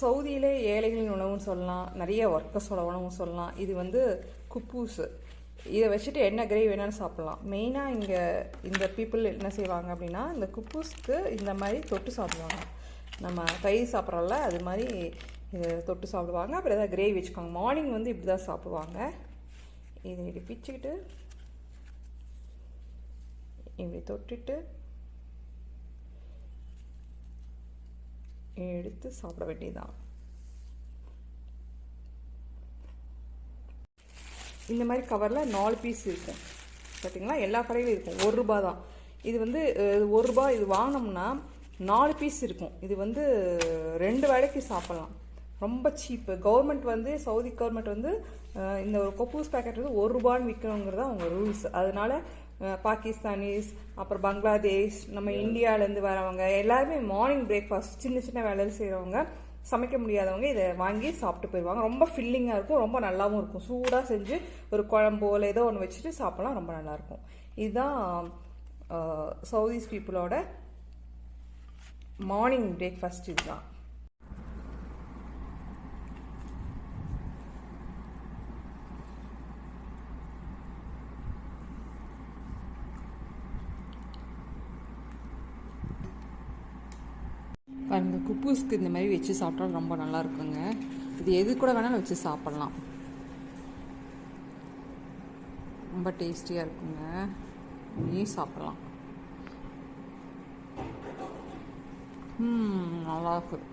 சவுதியிலே ஏழைகளின் உணவுன்னு சொல்லலாம் நிறைய ஒர்க்கர்ஸோட உணவும் சொல்லலாம். இது வந்து குப்பூஸு இதை வச்சுட்டு என்ன கிரேவி வேணாலும் சாப்பிட்லாம். மெயினாக இங்கே இந்த பீப்புள் என்ன செய்வாங்க அப்படின்னா இந்த குப்பூஸ்க்கு இந்த மாதிரி தொட்டு சாப்பிடுவாங்க. நம்ம தயிர் சாப்பிட்றோம்ல அது மாதிரி இதை தொட்டு சாப்பிடுவாங்க. அப்புறம் ஏதாவது கிரேவி வச்சுக்கோங்க மார்னிங் வந்து இப்படி தான் சாப்பிடுவாங்க. இதை இப்படி பிச்சுக்கிட்டு இப்படி தொட்டுட்டு எடுத்து சாப்பிட வேண்டியதுதான். இந்த மாதிரி கவரில் நாலு பீஸ் இருக்கும் பார்த்தீங்களா எல்லா கடையிலும் இருக்கும். ஒரு ரூபா தான் இது வந்து ஒரு ரூபா இது வாங்கினோம்னா நாலு பீஸ் இருக்கும். இது வந்து ரெண்டு வேளைக்கு சாப்பிட்லாம். ரொம்ப சீப்பு கவர்மெண்ட் வந்து சவுதி கவர்மெண்ட் வந்து இந்த ஒரு கொப்பூஸ் பேக்கெட் வந்து ஒரு ரூபான்னு விற்கணுங்கிறது அவங்க ரூல்ஸ் அதனால பாகிஸ்தானிஸ் அப்புறம் பங்களாதேஷ் நம்ம இந்தியாவிலேருந்து வரவங்க எல்லாருமே மார்னிங் பிரேக்ஃபாஸ்ட் சின்ன சின்ன வேலையில் செய்கிறவங்க சமைக்க முடியாதவங்க இதை வாங்கி சாப்பிட்டு போயிடுவாங்க. ரொம்ப ஃபில்லிங்காக இருக்கும் ரொம்ப நல்லாவும் இருக்கும். சூடாக செஞ்சு ஒரு குழம்போ இல்லை ஏதோ ஒன்று வச்சுட்டு சாப்பிடலாம் ரொம்ப நல்லாயிருக்கும் இதுதான் சவுதீஸ் பீப்புளோட மார்னிங் பிரேக்ஃபாஸ்ட் இதுதான். பாருங்கள் குப்பூஸ்க்கு இந்த மாதிரி வச்சு சாப்பிட்டா ரொம்ப நல்லா இருக்குங்க. இது எது கூட வேணாலும் வச்சு சாப்பிட்லாம். ரொம்ப டேஸ்டியாக இருக்குங்க. நீ சாப்பிட்லாம். நல்லா இருக்குது